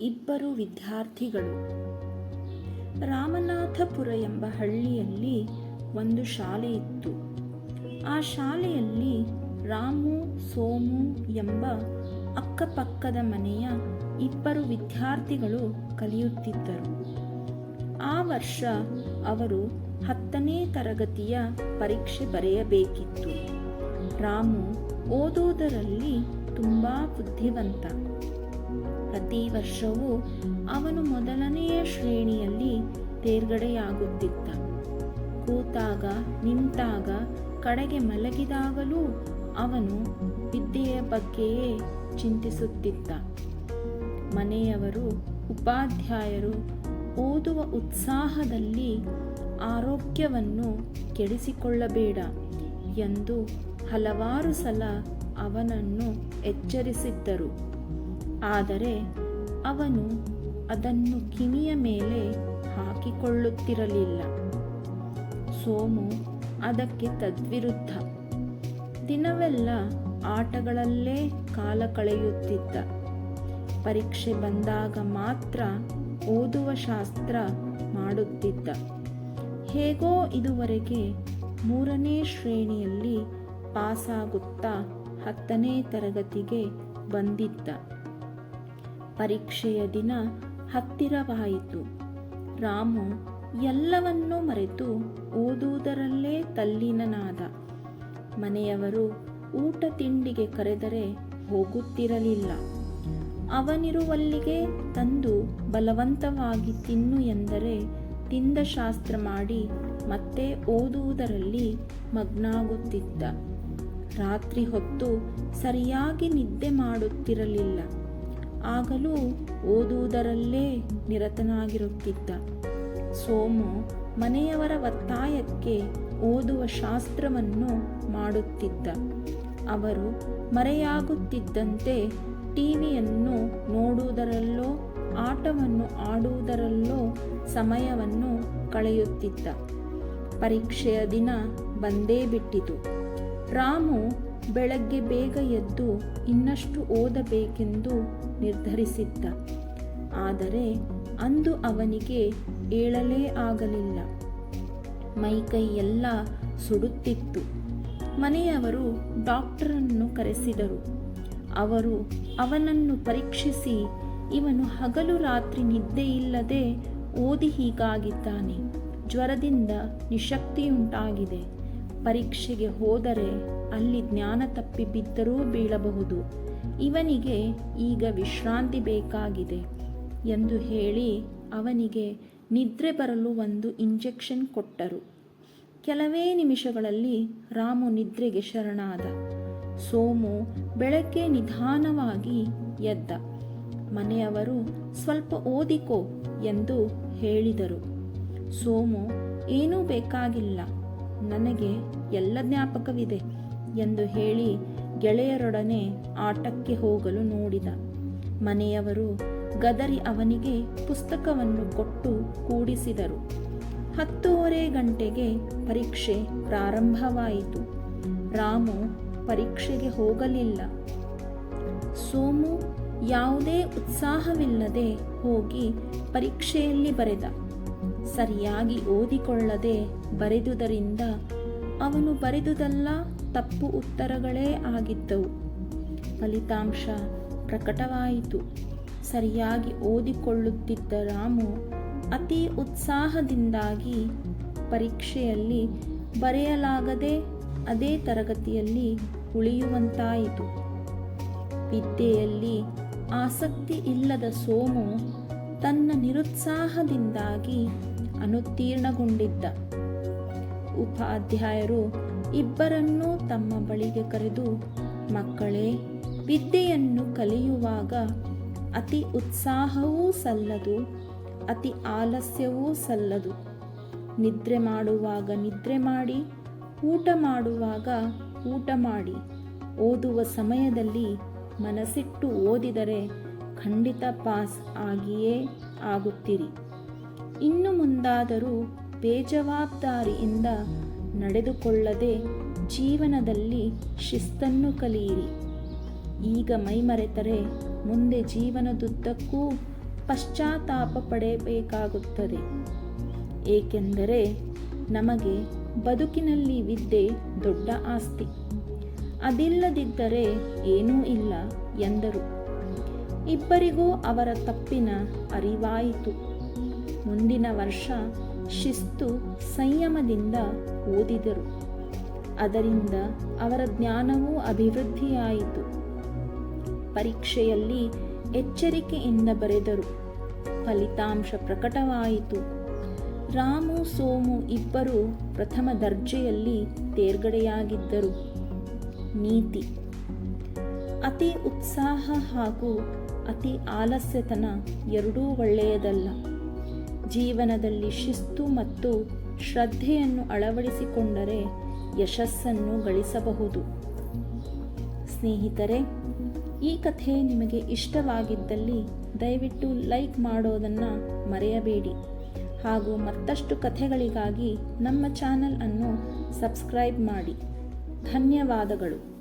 ಇಬ್ಬರು ವಿದ್ಯಾರ್ಥಿಗಳು. ರಾಮನಾಥಪುರ ಎಂಬ ಹಳ್ಳಿಯಲ್ಲಿ ಒಂದು ಶಾಲೆ ಇತ್ತು. ಆ ಶಾಲೆಯಲ್ಲಿ ರಾಮು, ಸೋಮು ಎಂಬ ಅಕ್ಕಪಕ್ಕದ ಮನೆಯ ಇಬ್ಬರು ವಿದ್ಯಾರ್ಥಿಗಳು ಕಲಿಯುತ್ತಿದ್ದರು. ಆ ವರ್ಷ ಅವರು ಹತ್ತನೇ ತರಗತಿಯ ಪರೀಕ್ಷೆ ಬರೆಯಬೇಕಿತ್ತು. ರಾಮು ಓದುವುದರಲ್ಲಿ ತುಂಬ ಬುದ್ಧಿವಂತ. ಪ್ರತಿ ವರ್ಷವೂ ಅವನು ಮೊದಲನೆಯ ಶ್ರೇಣಿಯಲ್ಲಿ ತೇರ್ಗಡೆಯಾಗುತ್ತಿದ್ದ. ಕೂತಾಗ, ನಿಂತಾಗ, ಕಡೆಗೆ ಮಲಗಿದಾಗಲೂ ಅವನು ವಿದ್ಯೆಯ ಬಗ್ಗೆಯೇ ಚಿಂತಿಸುತ್ತಿದ್ದ. ಮನೆಯವರು, ಉಪಾಧ್ಯಾಯರು ಓದುವ ಉತ್ಸಾಹದಲ್ಲಿ ಆರೋಗ್ಯವನ್ನು ಕೆಡಿಸಿಕೊಳ್ಳಬೇಡ ಎಂದು ಹಲವಾರು ಸಲ ಅವನನ್ನು ಎಚ್ಚರಿಸಿದ್ದರು. ಆದರೆ ಅವನು ಅದನ್ನು ಕಿವಿಯ ಮೇಲೆ ಹಾಕಿಕೊಳ್ಳುತ್ತಿರಲಿಲ್ಲ. ಸೋಮು ಅದಕ್ಕೆ ತದ್ವಿರುದ್ಧ. ದಿನವೆಲ್ಲ ಆಟಗಳಲ್ಲೇ ಕಾಲ ಕಳೆಯುತ್ತಿದ್ದ. ಪರೀಕ್ಷೆ ಬಂದಾಗ ಮಾತ್ರ ಓದುವ ಶಾಸ್ತ್ರ ಮಾಡುತ್ತಿದ್ದ. ಹೇಗೋ ಇದುವರೆಗೆ ಮೂರನೇ ಶ್ರೇಣಿಯಲ್ಲಿ ಪಾಸಾಗುತ್ತಾ ಹತ್ತನೇ ತರಗತಿಗೆ ಬಂದಿದ್ದ. ಪರೀಕ್ಷೆಯ ದಿನ ಹತ್ತಿರವಾಯಿತು. ರಾಮು ಎಲ್ಲವನ್ನೂ ಮರೆತು ಓದುವುದರಲ್ಲೇ ತಲ್ಲೀನನಾದ. ಮನೆಯವರು ಊಟ ತಿಂಡಿಗೆ ಕರೆದರೆ ಹೋಗುತ್ತಿರಲಿಲ್ಲ. ಅವನಿರುವಲ್ಲಿಗೆ ತಂದು ಬಲವಂತವಾಗಿ ತಿನ್ನು ಎಂದರೆ ತಿಂದ ಶಾಸ್ತ್ರ ಮಾಡಿ ಮತ್ತೆ ಓದುವುದರಲ್ಲಿ ಮಗ್ನಾಗುತ್ತಿದ್ದ. ರಾತ್ರಿ ಹೊತ್ತು ಸರಿಯಾಗಿ ನಿದ್ದೆ ಮಾಡುತ್ತಿರಲಿಲ್ಲ. ಆಗಲೂ ಓದುವುದರಲ್ಲೇ ನಿರತನಾಗಿರುತ್ತಿದ್ದ. ಸೋಮು ಮನೆಯವರ ಒತ್ತಾಯಕ್ಕೆ ಓದುವ ಶಾಸ್ತ್ರವನ್ನು ಮಾಡುತ್ತಿದ್ದ. ಅವರು ಮರೆಯಾಗುತ್ತಿದ್ದಂತೆ ಟಿವಿಯನ್ನು ನೋಡುವುದರಲ್ಲೋ, ಆಟವನ್ನು ಆಡುವುದರಲ್ಲೋ ಸಮಯವನ್ನು ಕಳೆಯುತ್ತಿದ್ದ. ಪರೀಕ್ಷೆಯ ದಿನ ಬಂದೇ ಬಿಟ್ಟಿತು. ರಾಮು ಬೆಳಗ್ಗೆ ಬೇಗ ಎದ್ದು ಇನ್ನಷ್ಟು ಓದಬೇಕೆಂದು ನಿರ್ಧರಿಸಿದ್ದ. ಆದರೆ ಅಂದು ಅವನಿಗೆ ಏಳಲೇ ಆಗಲಿಲ್ಲ. ಮೈಕೈ ಎಲ್ಲ ಸುಡುತ್ತಿತ್ತು. ಮನೆಯವರು ಡಾಕ್ಟರನ್ನು ಕರೆಸಿದರು. ಅವರು ಅವನನ್ನು ಪರೀಕ್ಷಿಸಿ, ಇವನು ಹಗಲು ರಾತ್ರಿ ನಿದ್ದೆಯಿಲ್ಲದೆ ಓದಿ ಹೀಗಾಗಿದ್ದಾನೆ. ಜ್ವರದಿಂದ ನಿಶಕ್ತಿಯುಂಟಾಗಿದೆ. ಪರೀಕ್ಷೆಗೆ ಹೋದರೆ ಅಲ್ಲಿ ಜ್ಞಾನ ತಪ್ಪಿ ಬಿದ್ದರೂ ಬೀಳಬಹುದು. ಇವನಿಗೆ ಈಗ ವಿಶ್ರಾಂತಿ ಬೇಕಾಗಿದೆ ಎಂದು ಹೇಳಿ ಅವನಿಗೆ ನಿದ್ರೆ ಬರಲು ಒಂದು ಇಂಜೆಕ್ಷನ್ ಕೊಟ್ಟರು. ಕೆಲವೇ ನಿಮಿಷಗಳಲ್ಲಿ ರಾಮು ನಿದ್ರೆಗೆ ಶರಣಾದ. ಸೋಮು ಬೆಳಗ್ಗೆ ನಿಧಾನವಾಗಿ ಎದ್ದ. ಮನೆಯವರು ಸ್ವಲ್ಪ ಓದಿಕೋ ಎಂದು ಹೇಳಿದರು. ಸೋಮು ಏನೂ ಬೇಕಾಗಿಲ್ಲ. ನನಗೆ ಎಲ್ಲ ಜ್ಞಾಪಕವಿದೆ ಎಂದು ಹೇಳಿ ಗೆಳೆಯರೊಡನೆ ಆಟಕ್ಕೆ ಹೋಗಲು ನೋಡಿದ. ಮನೆಯವರು ಗದರಿ ಅವನಿಗೆ ಪುಸ್ತಕವನ್ನು ಕೊಟ್ಟು ಕೂಡಿಸಿದರು. ಹತ್ತೂವರೆ ಗಂಟೆಗೆ ಪರೀಕ್ಷೆ ಪ್ರಾರಂಭವಾಯಿತು. ರಾಮು ಪರೀಕ್ಷೆಗೆ ಹೋಗಲಿಲ್ಲ. ಸೋಮು ಯಾವುದೇ ಉತ್ಸಾಹವಿಲ್ಲದೆ ಹೋಗಿ ಪರೀಕ್ಷೆಯಲ್ಲಿ ಬರೆದ. ಸರಿಯಾಗಿ ಓದಿಕೊಳ್ಳದೆ ಬರೆದುದರಿಂದ ಅವನು ಬರೆದುದಲ್ಲ ತಪ್ಪು ಉತ್ತರಗಳೇ ಆಗಿದ್ದವು. ಫಲಿತಾಂಶ ಪ್ರಕಟವಾಯಿತು. ಸರಿಯಾಗಿ ಓದಿಕೊಳ್ಳುತ್ತಿದ್ದ ರಾಮು ಅತಿ ಉತ್ಸಾಹದಿಂದಾಗಿ ಪರೀಕ್ಷೆಯಲ್ಲಿ ಬರೆಯಲಾಗದೆ ಅದೇ ತರಗತಿಯಲ್ಲಿ ಉಳಿಯುವಂತಾಯಿತು. ವಿದ್ಯೆಯಲ್ಲಿ ಆಸಕ್ತಿ ಇಲ್ಲದ ಸೋಮು ತನ್ನ ನಿರುತ್ಸಾಹದಿಂದಾಗಿ ಅನುತ್ತೀರ್ಣಗೊಂಡಿದ್ದ. ಉಪಾಧ್ಯಾಯರು ಇಬ್ಬರನ್ನೂ ತಮ್ಮ ಬಳಿಗೆ ಕರೆದು, ಮಕ್ಕಳೇ, ವಿದ್ಯೆಯನ್ನು ಕಲಿಯುವಾಗ ಅತಿ ಉತ್ಸಾಹವೂ ಸಲ್ಲದು, ಅತಿ ಆಲಸ್ಯವೂ ಸಲ್ಲದು. ನಿದ್ರೆ ಮಾಡುವಾಗ ನಿದ್ರೆ ಮಾಡಿ, ಊಟ ಮಾಡುವಾಗ ಊಟ ಮಾಡಿ. ಓದುವ ಸಮಯದಲ್ಲಿ ಮನಸಿಟ್ಟು ಓದಿದರೆ ಖಂಡಿತ ಪಾಸ್ ಆಗಿಯೇ ಆಗುತ್ತೀರಿ. ಇನ್ನು ಮುಂದಾದರೂ ಬೇಜವಾಬ್ದಾರಿಯಿಂದ ನಡೆದುಕೊಳ್ಳದೆ ಜೀವನದಲ್ಲಿ ಶಿಸ್ತನ್ನು ಕಲಿಯಿರಿ. ಈಗ ಮೈಮರೆತರೆ, ಮುಂದೆ ಜೀವನದುದ್ದಕ್ಕೂ ಪಶ್ಚಾತ್ತಾಪ ಪಡೆಯಬೇಕಾಗುತ್ತದೆ ಏಕೆಂದರೆ ನಮಗೆ ಬದುಕಿನಲ್ಲಿ ವಿದ್ಯೆ ದೊಡ್ಡ ಆಸ್ತಿ. ಅದಿಲ್ಲದಿದ್ದರೆ ಏನೂ ಇಲ್ಲ ಎಂದರು. ಇಬ್ಬರಿಗೂ ಅವರ ತಪ್ಪಿನ ಅರಿವಾಯಿತು. ಮುಂದಿನ ವರ್ಷ ಶಿಸ್ತು ಸಂಯಮದಿಂದ ಓದಿದರು. ಅದರಿಂದ ಅವರ ಜ್ಞಾನವೂ ಅಭಿವೃದ್ಧಿಯಾಯಿತು. ಪರೀಕ್ಷೆಯಲ್ಲಿ ಎಚ್ಚರಿಕೆಯಿಂದ ಬರೆದರು. ಫಲಿತಾಂಶ ಪ್ರಕಟವಾಯಿತು. ರಾಮು, ಸೋಮು ಇಬ್ಬರು ಪ್ರಥಮ ದರ್ಜೆಯಲ್ಲಿ ತೇರ್ಗಡೆಯಾಗಿದ್ದರು. ನೀತಿ. ಅತಿ ಉತ್ಸಾಹ ಹಾಗೂ ಅತಿ ಆಲಸ್ಯತನ ಎರಡೂ ಒಳ್ಳೆಯದಲ್ಲ. ಜೀವನದಲ್ಲಿ ಶಿಸ್ತು ಮತ್ತು ಶ್ರದ್ಧೆಯನ್ನು ಅಳವಡಿಸಿಕೊಂಡರೆ ಯಶಸ್ಸನ್ನು ಗಳಿಸಬಹುದು. ಸ್ನೇಹಿತರೆ, ಈ ಕಥೆ ನಿಮಗೆ ಇಷ್ಟವಾಗಿದ್ದಲ್ಲಿ ದಯವಿಟ್ಟು ಲೈಕ್ ಮಾಡೋದನ್ನು ಮರೆಯಬೇಡಿ. ಹಾಗೂ ಮತ್ತಷ್ಟು ಕಥೆಗಳಿಗಾಗಿ ನಮ್ಮ ಚಾನಲ್ ಅನ್ನು ಸಬ್ಸ್ಕ್ರೈಬ್ ಮಾಡಿ. ಧನ್ಯವಾದಗಳು.